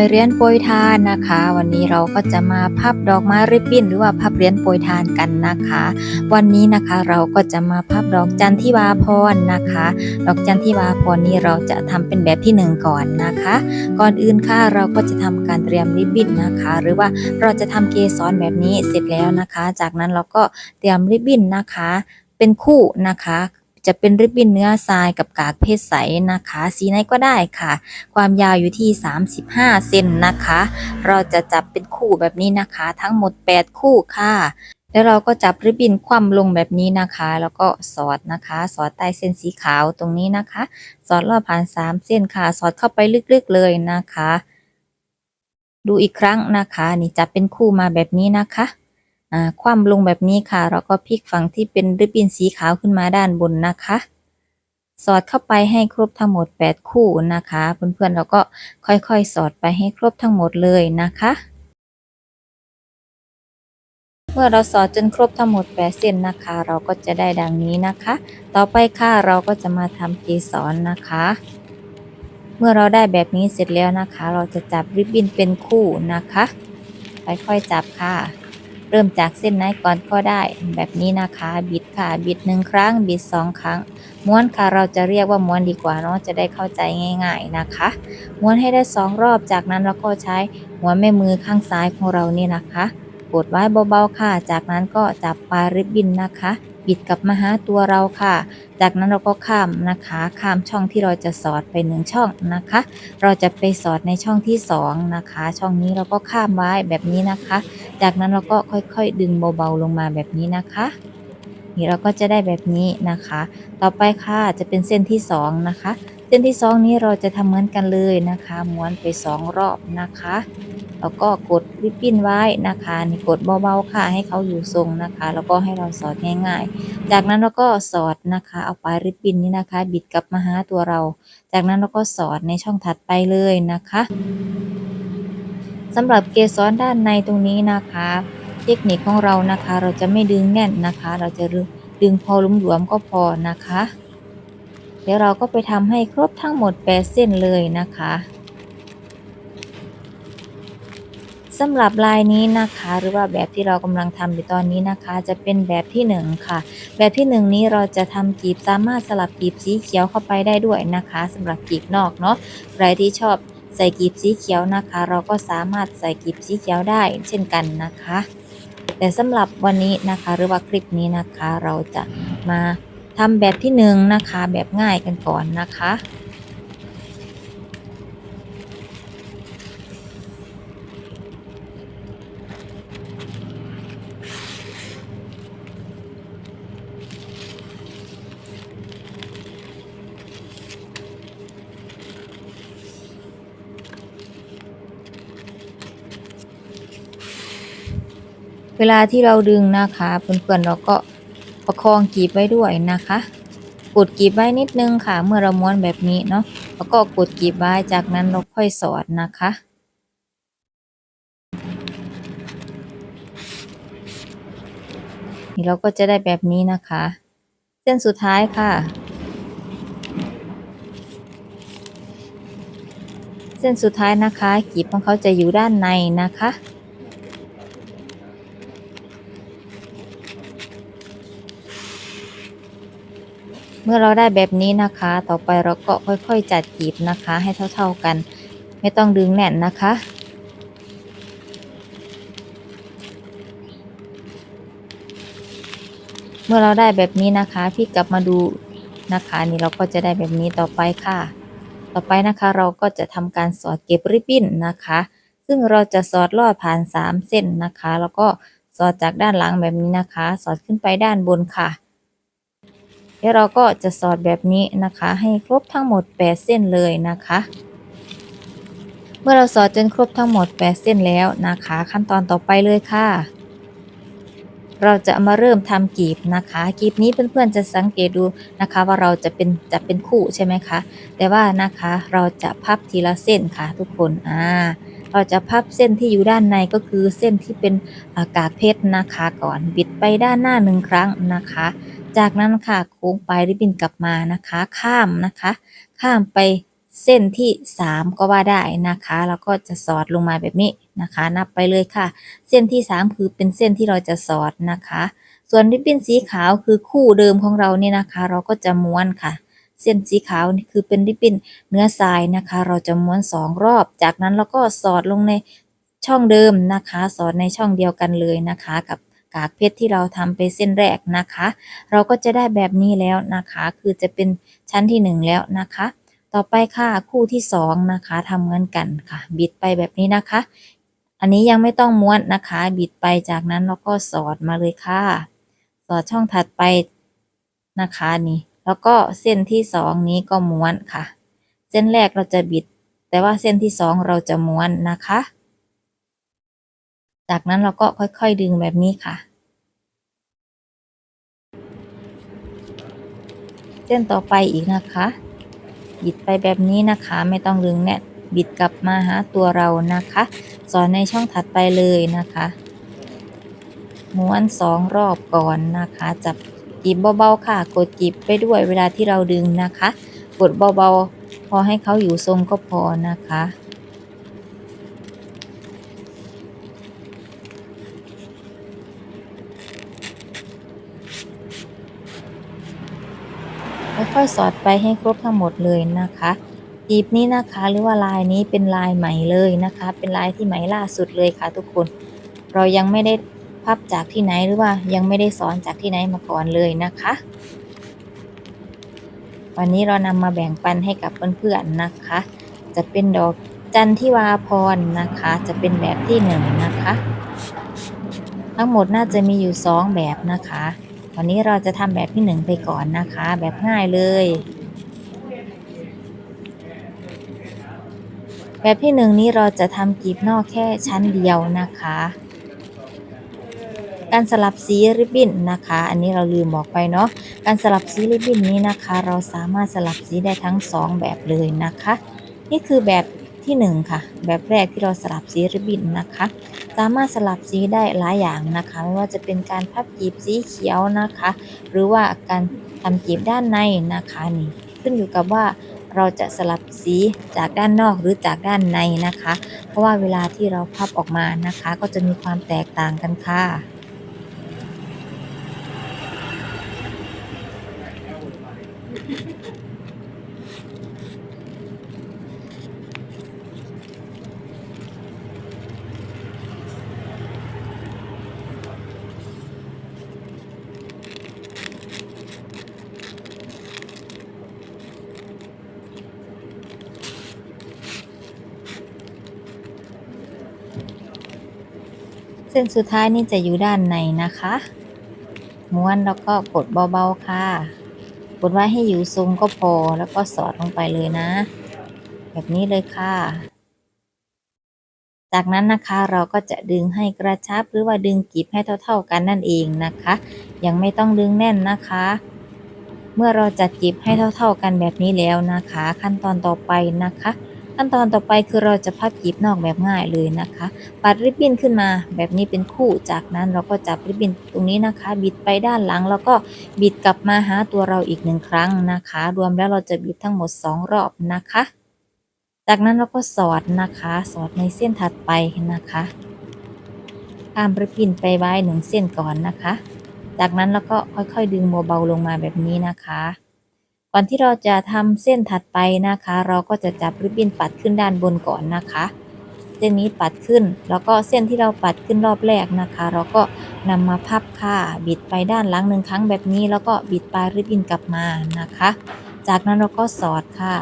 อยเหรียญโปรยทานนะคะ วันนี้เราก็จะมาพับดอกไม้ริบบิ้นหรือว่าพับเหรียญโปรยทานกันนะคะ วันนี้นะคะเราก็จะมาพับดอกจันทิวาพรนะคะ ดอกจันทิวาพรนี้เราจะทำเป็นแบบที่หนึ่งก่อนนะคะ ก่อนอื่นค่ะเราก็จะทำการเตรียมริบบิ้นนะคะ หรือว่าเราจะทำเกสรแบบนี้เสร็จแล้วนะคะ จากนั้นเราก็เตรียมริบบิ้นนะคะเป็นคู่นะคะ จะเป็นริบบิ้นเนื้อทรายกับกากเพชรใสนะคะ สีไหนก็ได้ค่ะ ความยาวอยู่ที่ 35 เซนนะคะ เราจะจับเป็นคู่แบบนี้นะคะ ทั้งหมด 8 คู่ค่ะแล้วเราก็จับริบบิ้นคว่ำลงแบบนี้นะคะ แล้วก็สอดนะคะ สอดใต้เส้นสีขาวตรงนี้นะคะ สอดรอบผ่าน3เส้นค่ะ สอดเข้าไปลึกๆเลยนะคะ ดูอีกครั้งนะคะ นี่จับเป็นคู่มาแบบนี้นะคะ คว่ำลงแบบนี้ค่ะแล้วก็พลิกฝั่งที่เป็นริบบิ้นสีขาวขึ้นมาด้านบนนะคะ สอดเข้าไปให้ครบทั้งหมด 8 คู่นะคะเพื่อนๆเราก็ค่อยๆ สอดไปให้ครบทั้งหมดเลยนะคะ เมื่อเราสอดจนครบทั้งหมด 8 เส้นนะคะ เราก็จะได้ดังนี้นะคะ ต่อไปค่ะเราก็จะมาทำเกสรนะคะเมื่อเราได้แบบนี้เสร็จแล้วนะคะ เราจะจับริบบิ้นเป็นคู่นะคะ ค่อยๆจับค่ะ เริ่มจากเส้นไหนก่อนก็ได้ แบบนี้นะคะบิดค่ะบิดหนึ่งครั้งบิดสองครั้ง ม้วนค่ะเราจะเรียกว่าม้วนดีกว่าเนาะจะได้เข้าใจง่าย ๆนะคะ ม้วนให้ได้สองรอบจากนั้นเราก็ใช้หัวแม่มือข้างซ้ายของเรานี่นะคะกดไว้เบาๆค่ะ จากนั้นก็จับปลายริบบิ้นนะคะ บิดกลับมาหาตัวเราค่ะ จากนั้นเราก็ข้ามนะคะ ข้ามช่องที่เราจะสอดไปหนึ่งช่องนะคะ เราจะไปสอดในช่องที่สองนะคะ ช่องนี้เราก็ข้ามไว้แบบนี้นะคะ จากนั้นเราก็ค่อยๆ ดึงเบาๆลงมาแบบนี้นะคะนี่เราก็จะได้แบบนี้นะคะ ต่อไปค่ะจะเป็นเส้นที่สองนะคะ เส้นที่สองนี้เราจะทำเหมือนกันเลยนะคะ ม้วนไปสองรอบนะคะ แล้วก็กดริบบิ้นไว้นะคะนี่กดเบาๆค่ะให้เขาอยู่ทรงนะคะ แล้วก็ให้เราสอดง่ายๆ จากนั้นเราก็สอดนะคะ เอาปลายริบบิ้นนี้นะคะ บิดกลับมาหาตัวเรา จากนั้นเราก็สอดในช่องถัดไปเลยนะคะสำหรับเกสรด้านในตรงนี้นะคะ เทคนิคของเรานะคะ เราจะไม่ดึงแน่นนะคะ เราจะดึงพอหลวมๆก็พอนะคะ เดี๋ยวเราก็ไปทำให้ครบทั้งหมด8เส้นเลยนะคะ สำหรับลายนี้นะคะหรือว่าแบบที่เรากำลังทำอยู่ตอนนี้นะคะ จะเป็นแบบที่ 1 ค่ะ แบบที่ 1 นี้เราจะทำกีบสามารถสลับกีบสีเขียวเข้าไปได้ด้วยนะคะสำหรับกีบนอกเนาะใครที่ชอบใส่กีบสีเขียวนะคะ เราก็สามารถใส่กีบสีเขียวได้ เช่นกันนะคะ แต่สำหรับวันนี้นะคะหรือว่าคลิปนี้นะคะ เราจะมาทำแบบที่หนึ่งนะคะ แบบง่ายกันก่อนนะคะ เวลาที่เราดึงนะคะเพื่อนๆเราก็ประคองกีบไว้ด้วยนะคะ กดกีบไว้นิดนึงค่ะ เมื่อเราม้วนแบบนี้เนาะแล้วก็กดกีบไว้จากนั้นเราค่อยสอดนะคะนี่เราก็จะได้แบบนี้นะคะ เส้นสุดท้ายค่ะ เส้นสุดท้ายนะคะกีบของเขาจะอยู่ด้านในนะคะ เมื่อเราได้แบบนี้นะคะ ต่อไปเราก็ค่อยๆจัดกีบนะคะ ให้เท่าๆกัน ไม่ต้องดึงแน่นนะคะ เมื่อเราได้แบบนี้นะคะพี่กลับมาดูนะคะนี่เราก็จะได้แบบนี้ต่อไปค่ะ ต่อไปนะคะเราก็จะทำการสอดเก็บริบบิ้นนะคะ ซึ่งเราจะสอดลอดผ่าน 3 เส้นนะคะ แล้วก็สอดจากด้านหลังแบบนี้นะคะ สอดขึ้นไปด้านบนค่ะ เดี๋ยวเราก็จะสอดแบบนี้นะคะ ให้ครบทั้งหมด 8 เส้นเลยนะคะ เมื่อเราสอดจนครบทั้งหมด 8 เส้นแล้วนะคะ ขั้นตอนต่อไปเลยค่ะ เราจะมาเริ่มทำกีบนะคะกีบนี้เพื่อนๆจะสังเกตดูนะคะว่าเราจะเป็นจะเป็นคู่ใช่ไหมคะแต่ว่านะคะเราจะพับทีละเส้นค่ะทุกคนอ่าเราจะพับเส้นที่อยู่ด้านในก็คือเส้นที่เป็นอากาศเพชรนะคะก่อนบิดไปด้านหน้าหนึ่งครั้งนะคะ จากนั้นค่ะโค้งปริบบินกลับมานะคะ ข้ามนะคะ ข้ามไปเส้นที่สามก็ว่าได้นะคะ แล้วก็จะสอดลงมาแบบนี้นะคะ นับไปเลยค่ะ เส้นที่สามคือเป็นเส้นที่เราจะสอดนะคะ ส่วนริบบิ้นสีขาวคือคู่เดิมของเราเนี่ยนะคะ เราก็จะม้วนค่ะ เส้นสีขาวนี่คือเป็นริบบิ้นเนื้อทรายนะคะ เราจะม้วนสองรอบ จากนั้นเราก็สอดลงในช่องเดิมนะคะ สอดในช่องเดียวกันเลยนะคะกับ กากเพชรที่เราทำไปเส้นแรกนะคะ เราก็จะได้แบบนี้แล้วนะคะ คือจะเป็นชั้นที่หนึ่งแล้วนะคะ ต่อไปค่ะคู่ที่สองนะคะทำเหมือนกันค่ะ บิดไปแบบนี้นะคะ อันนี้ยังไม่ต้องม้วนนะคะ บิดไปจากนั้นเราก็สอดมาเลยค่ะ สอดช่องถัดไปนะคะนี่ แล้วก็เส้นที่สองนี้ก็ม้วนค่ะ เส้นแรกเราจะบิด แต่ว่าเส้นที่สองเราจะม้วนนะคะ จากนั้นเราก็ค่อยๆดึงแบบนี้ค่ะ เส้นต่อไปอีกนะคะ บิดไปแบบนี้นะคะ ไม่ต้องดึงแน่นบิดกลับมาหาตัวเรานะคะ สอนในช่องถัดไปเลยนะคะม้วนสองรอบก่อนนะคะ จับจีบเบาๆค่ะ กดจีบไปด้วยเวลาที่เราดึงนะคะ กดเบาๆ พอให้เขาอยู่ทรงก็พอนะคะ อยๆ สอดไปให้ครบทั้งหมดเลยนะคะจีบนี้นะคะหรือว่าลายนี้เป็นลายใหม่เลยนะคะ เป็นลายที่ใหม่ล่าสุดเลยค่ะทุกคน เรายังไม่ได้พับจากที่ไหนหรือว่ายังไม่ได้สอนจากที่ไหนมาก่อนเลยนะคะ วันนี้เรานำมาแบ่งปันให้กับเพื่อนๆนะคะ จะเป็นดอกจันทิวาพรนะคะ จะเป็นแบบที่หนึ่งนะคะ ทั้งหมดน่าจะมีอยู่สองแบบนะคะ วันนี้เราจะทำแบบที่หนึ่งไปก่อนนะคะ แบบง่ายเลย แบบที่หนึ่งนี้เราจะทำกลีบนอกแค่ชั้นเดียวนะคะ การสลับสีริบบิ้นนะคะ อันนี้เราลืมบอกไปเนาะ การสลับสีริบบิ้นนี้นะคะ เราสามารถสลับสีได้ทั้งสองแบบเลยนะคะ นี่คือแบบที่หนึ่งค่ะ แบบแรกที่เราสลับสีริบบิ้นนะคะามารถสลับสีได้หลายอย่างนะคะ ไม่ว่าจะเป็นการพับกีบสีเขียวนะคะ หรือว่าการทำกีบด้านในนะคะนี่ขึ้นอยู่กับว่าเราจะสลับสีจากด้านนอกหรือจากด้านในนะคะ เพราะว่าเวลาที่เราพับออกมานะคะ ก็จะมีความแตกต่างกันค่ะ เส้นสุดท้ายนี่จะอยู่ด้านในนะคะ ม้วนแล้วก็กดเบาๆค่ะ กดไว้ให้อยู่ทรงก็พอแล้วก็สอดลงไปเลยนะ แบบนี้เลยค่ะ จากนั้นนะคะเราก็จะดึงให้กระชับหรือว่าดึงกีบให้เท่าๆกันนั่นเองนะคะ ยังไม่ต้องดึงแน่นนะคะ เมื่อเราจัดกีบให้เท่าๆกันแบบนี้แล้วนะคะ ขั้นตอนต่อไปนะคะ ขั้นตอนต่อไปคือเราจะพับกีบนอกแบบง่ายเลยนะคะ ปัดริบบิ้นขึ้นมาแบบนี้เป็นคู่ จากนั้นเราก็จับริบบิ้นตรงนี้นะคะ บิดไปด้านหลังแล้วก็บิดกลับมาหาตัวเราอีกหนึ่งครั้งนะคะ รวมแล้วเราจะบิดทั้งหมด 2 รอบนะคะ จากนั้นเราก็สอดนะคะ สอดในเส้นถัดไปนะคะข้ามริบบิ้นไปไว้หนึ่งเส้นก่อนนะคะ จากนั้นเราก็ค่อยๆ ดึงเบาๆลงมาแบบนี้นะคะ ก่อนที่เราจะทำเส้นถัดไปนะคะ เราก็จะจับริบบิ้นปัดขึ้นด้านบนก่อนนะคะเส้นนี้ปัดขึ้น แล้วก็เส้นที่เราปัดขึ้นรอบแรกนะคะ เราก็นำมาพับค่ะบิดไปด้านหลังหนึ่งครั้งแบบนี้ แล้วก็บิดปลายริบบิ้นกลับมานะคะ จากนั้นเราก็สอดค่ะ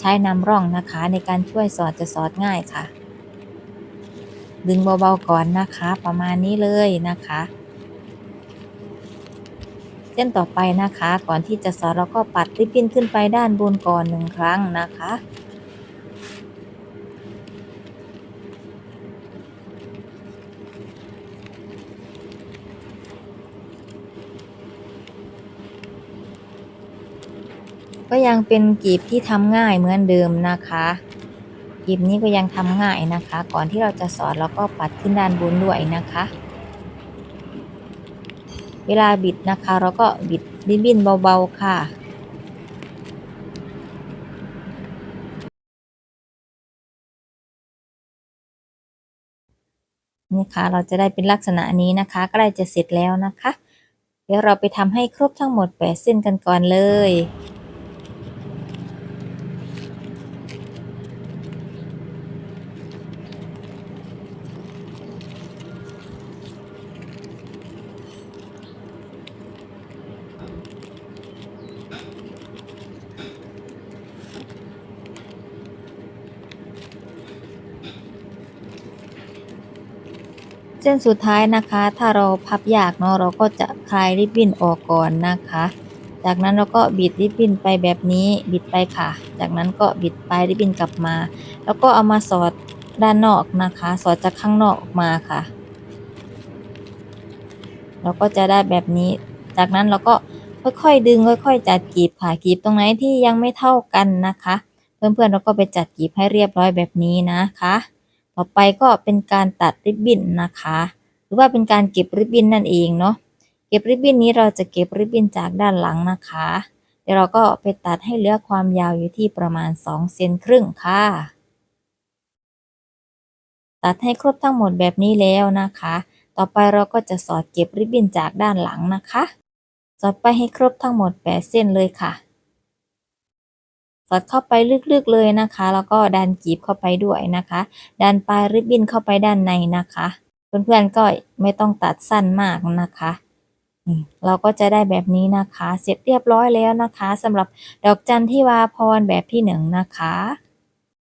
ใช้นำร่องนะคะในการช่วยสอดจะสอดง่ายค่ะ ดึงเบาๆก่อนนะคะ ประมาณนี้เลยนะคะ ส้นต่อไปนะคะ ก่อนที่จะสอดเราก็ปัดริบบิ้นขึ้นไปด้านบนก่อนหนึ่งครั้งนะคะก็ยังเป็นกีบที่ทำง่ายเหมือนเดิมนะคะกีบนี้ก็ยังทำง่ายนะคะ ก่อนที่เราจะสอดเราก็ปัดขึ้นด้านบนด้วยนะคะ เวลาบิดนะคะ เราก็บิดริบบิ้นเบาๆค่ะ นี่ค่ะเราจะได้เป็นลักษณะนี้นะคะก็กล้จะเสร็จแล้วนะคะ เดี๋ยวเราไปทำให้ครบทั้งหมดแปดเส้นกันก่อนเลย เส้นสุดท้ายนะคะ ถ้าเราพับยากเนาะเราก็จะคลายริบบิ้นออกก่อนนะคะ จากนั้นเราก็บิดริบบิ้นไปแบบนี้บิดไปค่ะ จากนั้นก็บิดปลายริบบิ้นกลับมา แล้วก็เอามาสอดด้านนอกนะคะ สอดจากข้างนอกออกมาค่ะ เราก็จะได้แบบนี้ จากนั้นเราก็ค่อยๆดึงค่อย ๆ จัดกีบค่ะกีบตรงไหนที่ยังไม่เท่ากันนะคะ เพื่อนๆเราก็ไปจัดกีบให้เรียบร้อยแบบนี้นะคะ ต่อไปก็เป็นการตัดริบบิ้นนะคะ หรือว่าเป็นการเก็บริบบิ้นนั่นเองเนาะเก็บริบบิ้นนี้เราจะเก็บริบบิ้นจากด้านหลังนะคะเดี๋ยวเราก็ไปตัดให้เหลือความยาวอยู่ที่ประมาณ2เซนครึ่งค่ะ ตัดให้ครบทั้งหมดแบบนี้แล้วนะคะ ต่อไปเราก็จะสอดเก็บริบบิ้นจากด้านหลังนะคะ สอดไปให้ครบทั้งหมด8เส้นเลยค่ะ สอดเข้าไปลึกๆเลยนะคะ แล้วก็ดันกีบเข้าไปด้วยนะคะ ดันปลายริบบิ้นเข้าไปด้านในนะคะ เพื่อนๆก็ไม่ต้องตัดสั้นมากนะคะนี่เราก็จะได้แบบนี้นะคะ เสร็จเรียบร้อยแล้วนะคะสำหรับดอกจันที่วาพรแบบที่หนึ่งนะคะ